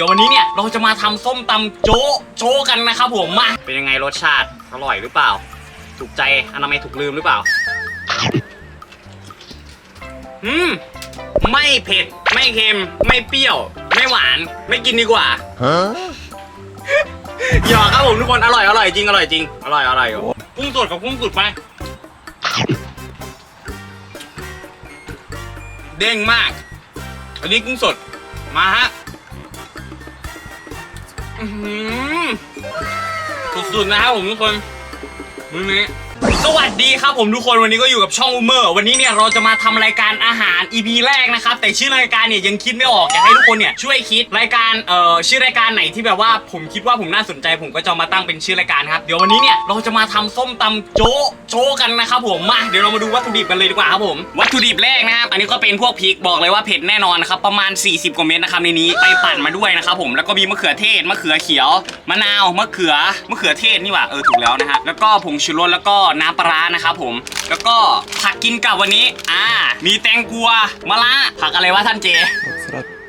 ดี๋ยววันนี้เนี่ยเราจะมาทำส้มตำโจ๊ะโจ๊ะกันนะครับผมมาเป็นยังไงรสชาติอร่อยหรือเปล่า ถูกใจอนามัยถูกลืมหรือเปล่าอืมไม่เผ็ด ไม่เค็ม ไม่เปรี้ยว ไม่หวาน ไม่กินดีกว่าหยอกครับผมทุกคนอร่อยอร่อยจริงอร่อยจริงอร่อยอร่อยอยู่กุ้งสดกับกุ้งสุดไปเด้งมาก อันนี้กุ้งสดมาฮะ อื้อหือสุดๆนะครับผมทุกคนมื้อนี้ สวัสดีครับผมทุกคนวันนี้ก็อยู่กับช่องอูเมอร์วันนี้เนี่ยเราจะมาทำรายการอาหาร EP แรกนะครับแต่ชื่อรายการเนี่ยยังคิดไม่ออกอยากให้ทุกคนเนี่ยช่วยคิดรายการเอ่อชื่อรายการไหนที่แบบว่าผมคิดว่าผมน่าสนใจ ผมก็จะมาตั้งเป็นชื่อรายการครับเดี๋ยววันนี้เนี่ยเราจะมาทำส้มตำโจ๊ะโจ๊ะกันนะครับผมมาเดี๋ยวเรามาดูวัตถุดิบกันเลยดีกว่าครับผมวัตถุดิบแรกนะครับอันนี้ก็เป็นพวกพริกบอกเลยว่าเผ็ดแน่นอนนะครับประมาณ 40 กว่าเม็ดนะครับในนี้ไปปั่นมาด้วยนะครับผมแล้วก็มีมะเขือเทศมะเขือเขียวมะนาวมะเขือมะเขือเทศนี่หว่าเออถูกแล้วนะฮะแล้วก็ผงชูรสแล้วก็น้ำปลาร้านะครับผม แล้วก็ผักกินกับวันนี้ อ่า มีแตงกวามะระผักอะไรวะท่านเจ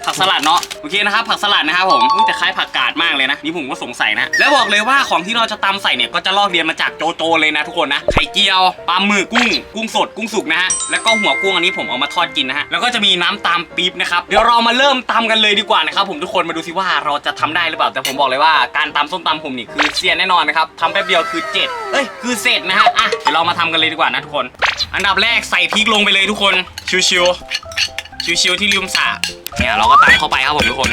ผักสลัดเนาะโอเคนะครับผักสลัดนะครับผมอุ๊ยแต่คล้ายผักกาดมากเลยนะนี่ผมก็สงสัยนะ แล้วบอกเลยว่าของที่เราจะตำใส่เนี่ยก็จะลอกเรียนมาจากโจโจเลยนะทุกคนนะไข่เจียวปลาหมึกกุ้ง กุ้งสดกุ้งสุกนะฮะแล้วก็หัวกุ้งอันนี้ผมเอามาทอดกินนะฮะแล้วก็จะมีน้ำตามปี๊บนะครับเดี๋ยวเรามาเริ่มตำกันเลยดีกว่านะครับผมทุกคนมาดูสิว่าเราจะทำได้หรือเปล่า แต่ผมบอกเลยว่าการตำส้มตำผมนี่คือเซียนแน่นอนนะครับทำแป๊บเดียวคือเจ็ดเอ้ยคือเสร็จนะฮะอะเดี๋ยวเรามาทำกันเลยดีกว่านะทุกคน อันดับแรกใส่พริกลงไปเลยทุกคนชิวๆ ชิวๆที่ลืมสระเนี่ยเราก็ตำเข้าไปครับผมทุกคน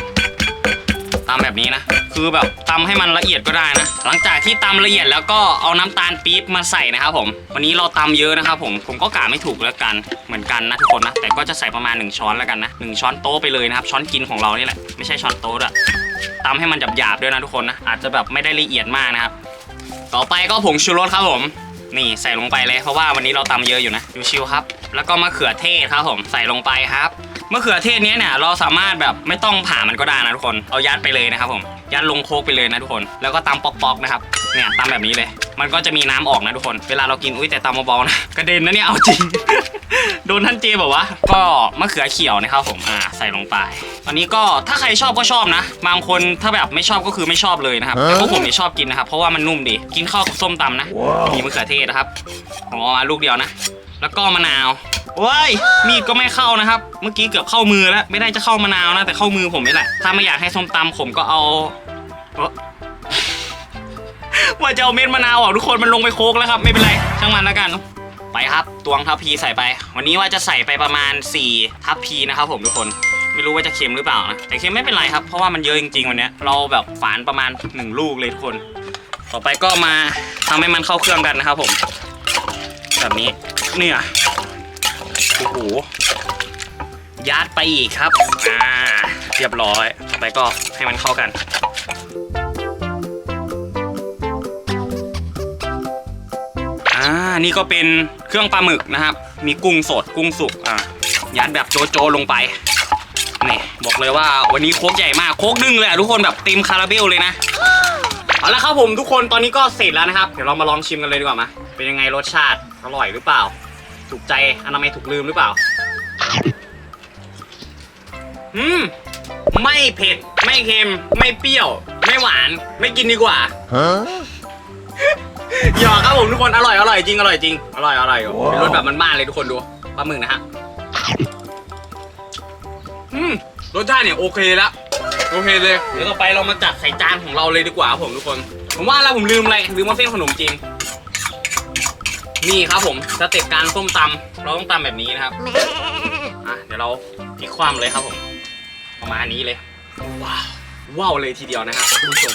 ตำแบบนี้นะ คือแบบตำให้มันละเอียดก็ได้นะ หลังจากที่ตำละเอียดแล้วก็เอาน้ำตาลปี๊บมาใส่นะครับผม วันนี้เราตำเยอะนะครับผม ผมก็กะไม่ถูกแล้วกัน เหมือนกันนะทุกคนนะ แต่ก็จะใส่ประมาณ 1 ช้อนแล้วกันนะหนึ่งช้อนโต๊ะไปเลยนะครับ ช้อนกินของเรานี่แหละ ไม่ใช่ช้อนโต๊ะอะตำให้มันหยาบๆด้วยนะทุกคนนะ อาจจะแบบไม่ได้ละเอียดมากนะครับ ต่อไปก็ผงชูรสครับผม นี่ใส่ลงไปเลยเพราะว่าวันนี้เราตำเยอะอยู่นะชิวๆครับ แล้วก็มะเขือเทศครับผมใส่ลงไปครับมะเขือเทศนี้เนี่ยเราสามารถแบบไม่ต้องผ่ามันก็ได้นะทุกคนเอายัดไปเลยนะครับผมยัดลงโคกไปเลยนะทุกคน แล้วก็ตำปอกๆนะครับ เนี่ยตำแบบนี้เลย มันก็จะมีน้ำออกนะทุกคน เวลาเรากินอุ้ยแต่ตำเบาๆนะกระเด็นนะเนี่ยเอาจริง โดนท่านเจบอกว่าก็มะเขือเขียวนะครับผมอ่าใส่ลงไปอันนี้ก็ถ้าใครชอบก็ชอบนะ บางคนถ้าแบบไม่ชอบก็คือไม่ชอบเลยนะครับแต่พวกผมเนี่ยชอบกินนะครับเพราะว่ามันนุ่มดีกินข้าวกับส้มตำนะมีมะเขือเทศนะครับผมเอามาลูกเดียวนะแล้วก็มะนาวว้ายมีดก็ไม่เข้านะครับ เมื่อกี้เกือบเข้ามือแล้ว ไม่ได้จะเข้ามะนาวนะ แต่เข้ามือผมนี่แหละ ถ้าไม่อยากให้ส้มตำผมก็เอาเอ้อ ว่าจะเอาเม็ดมะนาวออกทุกคนมันลงไปโคกแล้วครับ ไม่เป็นไร ช่างมันแล้วกัน ไปครับตวงทัพพีใส่ไป วันนี้ว่าจะใส่ไปประมาณ 4 ทัพพีนะครับผมทุกคนไม่รู้ว่าจะเค็มหรือเปล่านะแต่เค็มไม่เป็นไรครับเพราะว่ามันเยอะจริงๆวันนี้เราแบบฝานประมาณ 1 ลูกเลยทุกคน ต่อไปก็มาทำให้มันเข้าเครื่องกันนะครับผม แบบนี้เนี่ยโอ้โหยัดไปอีกครับอ่าเรียบร้อย ต่อไปก็ให้มันเข้ากัน อ่านี่ก็เป็นเครื่องปลาหมึกนะครับ มีกุ้งสดกุ้งสุกอ่ายัดแบบโจโจลงไปนี่บอกเลยว่าวันนี้โคกใหญ่มากโคกดึงเลยอะทุกคนแบบเต็มคาราเบลเลยนะเอาละครับผมทุกคนตอนนี้ก็เสร็จแล้วนะครับ เดี๋ยวเรามาลองชิมกันเลยดีกว่ามาเป็นยังไงรสชาติอร่อยหรือเปล่า ถูกใจอนามัยถูกลืมหรือเปล่าอืมไม่เผ็ด ไม่เค็ม ไม่เปรี้ยว ไม่หวาน ไม่กินดีกว่า หยอกครับผมทุกคนอร่อยอร่อยจริงอร่อยจริงอร่อยอร่อยอยู่เป็นรสแบบมันๆเลยทุกคนดูปลาหมึกนะฮะอืมรสชาติเนี่ยโอเคแล้วโอเคเลยเดี๋ยวต่อไปเรามาจัดใส่จานของเราเลยดีกว่าครับผมทุกคน ผมว่าแล้วผมลืมอะไรลืมว่าเส้นขนมจีนนี่ครับผมสเต็ปการส้มตำเราต้องตำแบบนี้นะครับอะเดี๋ยวเราพลิกคว่ำเลยครับผม ประมาณนี้เลย ว้าวว้าวเลยทีเดียวนะครับคุณผู้ชม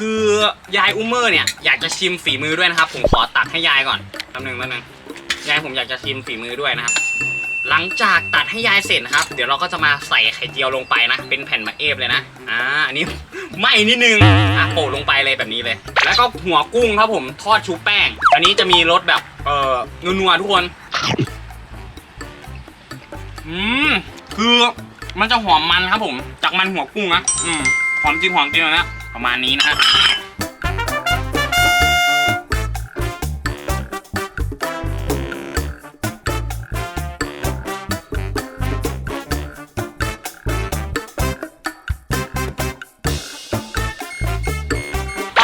คือยายอุ้มเมอร์เนี่ยอยากจะชิมฝีมือด้วยนะครับ ผมขอตักให้ยายก่อนแป๊บหนึงแป๊บหนึงยายผมอยากจะชิมฝีมือด้วยนะครับ หลังจากตัดให้ยายเสร็จนะครับ เดี๋ยวเราก็จะมาใส่ไข่เจียวลงไปนะ เป็นแผ่นมะเอฟเลยนะอ่าอันนี้ไหม่นิดนึงอะโปะลงไปเลยแบบนี้เลย แล้วก็หัวกุ้งครับผมทอดชุบแป้ง อันนี้จะมีรสแบบเอ่อนัวๆทุกคนอืมคือมันจะหอมมันครับผม จากมันหัวกุ้งนะอืมหอมจริงหอมจริงเลยนะ ประมาณนี้นะฮะ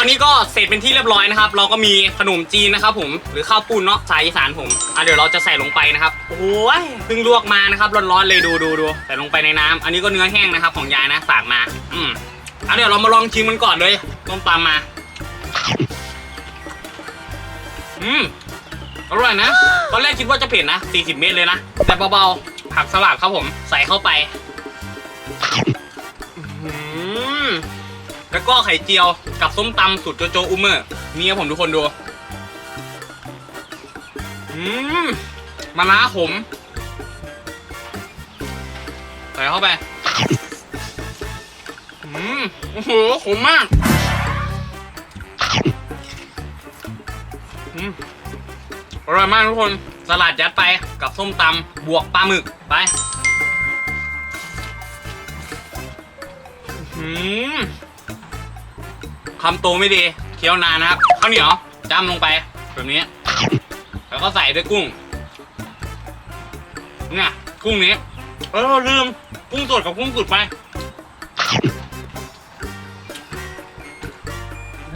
อนนี้ก็เสร็จเป็นที่เรียบร้อยนะครับ เราก็มีขนมจีนนะครับ ผมหรือข้าวปุ้นเนาะสายสารผมอะเดี๋ยวเราจะใส่ลงไปนะครับโอ้ยเพิ่งลวกมานะครับร้อนๆเลยดูดูดูใส่ลงไปในน้ำ อันนี้ก็เนื้อแห้งนะครับ ของยายนะฝากมา อืม อะเดี๋ยวเรามาลองชิมมันก่อนเลยต้มตำมา อืม อร่อยนะ ตอนแรกคิดว่าจะเผ็ดนะ 40 เมตรเลยนะ แต่เบาๆ ผักสลัดครับผม ใส่เข้าไป อื้อหือแล้วก็ไข่เจียวกับส้มตำสูตรโจโจอุเมอร์ นี่ครับผมทุกคนดู อืมมะนาวขม ใส่เข้าไป อืมโอ้โหขมมากอืมอร่อยมากทุกคน สลัดยัดไปกับส้มตำบวกปลาหมึกไปอื้อหืมคำโตไม่ดี เคี้ยวนานนะครับข้าวเหนียวจ้ำลงไปแบบนี้ แล้วก็ใส่ด้วยกุ้งเนี่ยกุ้งนี้เออลืมกุ้งสดกับกุ้งสุดไป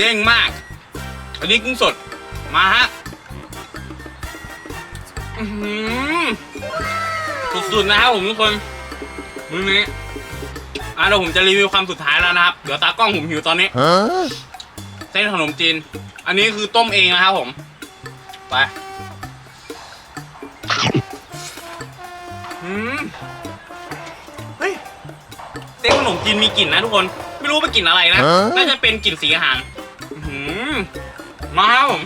เด้งมาก อันนี้กุ้งสด มาฮะอื้อหือสุดๆนะครับผมทุกคนมือนี้อะเดี๋ยวผมจะรีวิวความสุดท้ายแล้วนะครับ เดี๋ยวตากล้องผมหิวตอนนี้ Huh? เส้นขนมจีน อันนี้คือต้มเองนะครับผม ไปอืมเฮ้ยเส้นขนมจีนมีกลิ่นนะทุกคน ไม่รู้เป็นกลิ่นอะไรนะฮะน่าจะเป็นกลิ่นสีอาหารอื้อหือ มาครับผม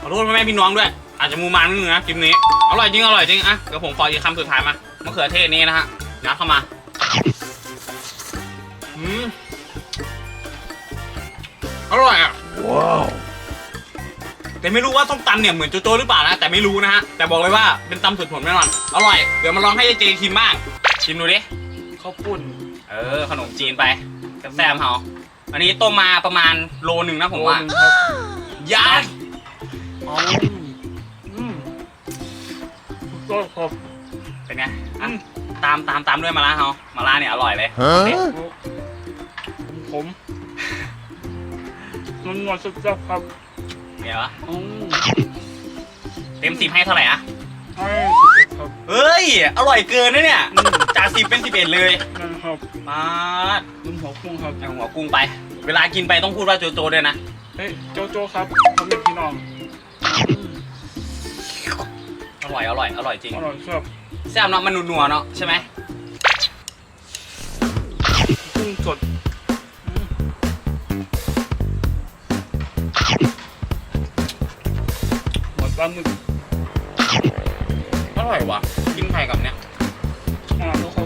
ขอโทษพ่อแม่พี่น้องด้วย อาจจะมูมานนิดนึงนะคลิปนี้ อร่อยจริงอร่อยจริงอะเดี๋ยวผมขออีกคำสุดท้ายมามะเขือเทศนี้นะฮะยัดเข้ามาอืมอร่อยอะ Wow. แต่ไม่รู้ว่าส้มตำเนี่ยเหมือนโจโจ้หรือเปล่านะ แต่ไม่รู้นะฮะ แต่บอกเลยว่าเป็นตำสุดผลแน่นอน อร่อย เดี๋ยวมาลองให้เจชิมบ้าง ชิมดูดิข้าวปุ้น เออ ขนมจีนไปแซ่บๆเฮา อันนี้ต้มมาประมาณโลหนึ่งนะผมว่าโลหนึ่งครับยัดอ๋ออืมสุดยอดครับเป็นไงอะตามตามตามด้วยมาล่าเฮามาล่าเนี่ยอร่อยเลย Huh? ผม มันงอนสุดยอดครับเดี๋ยวะอืมเต็มสิบให้เท่าไหร่อะให้สุดครับเฮ้ย อร่อยเกินนะเนี่ยอืมจากสิบเป็นสิบเอ็ดเลยนั่น ครับมาดนุ่มหัวกุ้งครับเอาหัวกุ้งไป เวลากินไปต้องพูดว่าโจโจด้วยนะ เฮ้ยโจโจ้ครับทำเป็นพี่น้องอืมอร่อยอร่อยอร่อยจริงอร่อยชอบแซ่บเนาะมันนัวๆเนาะใช่ไหมกุ้งสดอืมหัวปลาหมึกอร่อยว่ะกินไข่กับเนี้ยอ่าแล้วเขา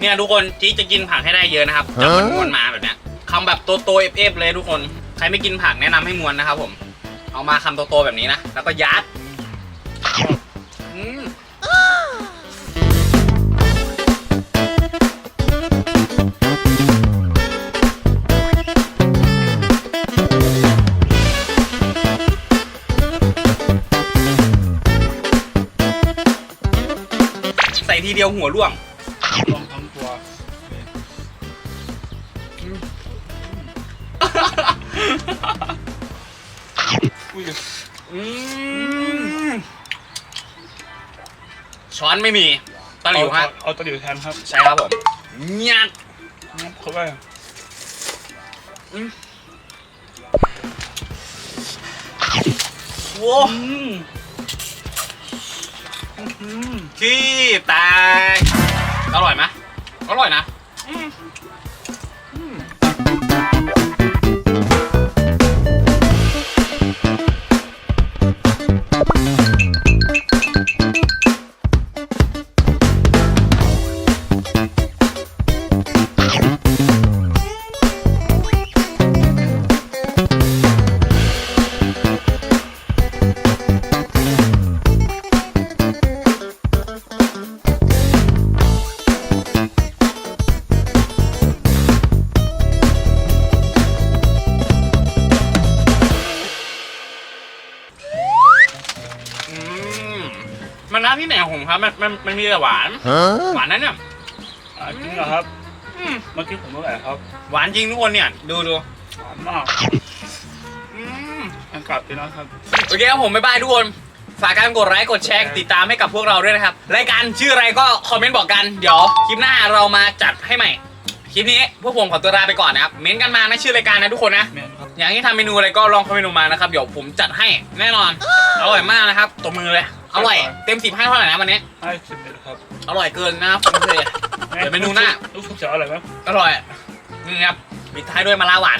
เนี่ยทุกคนจี๊ดจะกินผักให้ได้เยอะนะครับจับมันฮะม้วนมาแบบเนี้ยคำแบบโตโตๆเอฟๆเลยทุกคนใครไม่กินผักแนะนำให้ม้วนนะครับ ผม เอามาคำโตๆแบบนี้นะแล้วก็ยัดอืมใส่ทีเดียวหัวร่วง ช้อนไม่มีตะหลิวฮะเอาเอาตะหลิวแทนครับใช่ครับผมยัดงับเข้าไปโว้อืมอืมขี้ตายอร่อยไหมอร่อยนะ มครับมันมันมันมีแต่หวาน หวานนั้นเนี่ยอ่าจริงเหรอครับอืมเมื่อกี้ผมเท่าไหร่ครับหวานจริงทุกคนเนี่ย ดูดูหวานมากอืมอากาศดีนะครับ โอเคครับผมบ๊ายบายทุกคนฝากการกดไลค์กดแชร์ติดตามให้กับพวกเราด้วยนะครับ รายการชื่ออะไรก็คอมเมนต์บอกกัน เดี๋ยวคลิปหน้าเรามาจัดให้ใหม่ คลิปนี้พวกผมขอตัวลาไปก่อนนะครับ เม้นต์กันมานะชื่อรายการนะทุกคนนะ แม่นครับ อยากให้ทำเมนูอะไรก็ลองคอมเมนต์มานะครับ เดี๋ยวผมจัดให้แน่นอน อร่อยมากนะครับตบมือเลย อร่อยเต็มสิบให้เท่าไหร่นะวันนี้ให้สิบเอ็ดครับอร่อยเกินนะครับโอเคเดี๋ยวเมนูหน้า ลูกชุบจะอร่อยไหมอร่อยนี่ครับปิดท้ายด้วยมะระหวาน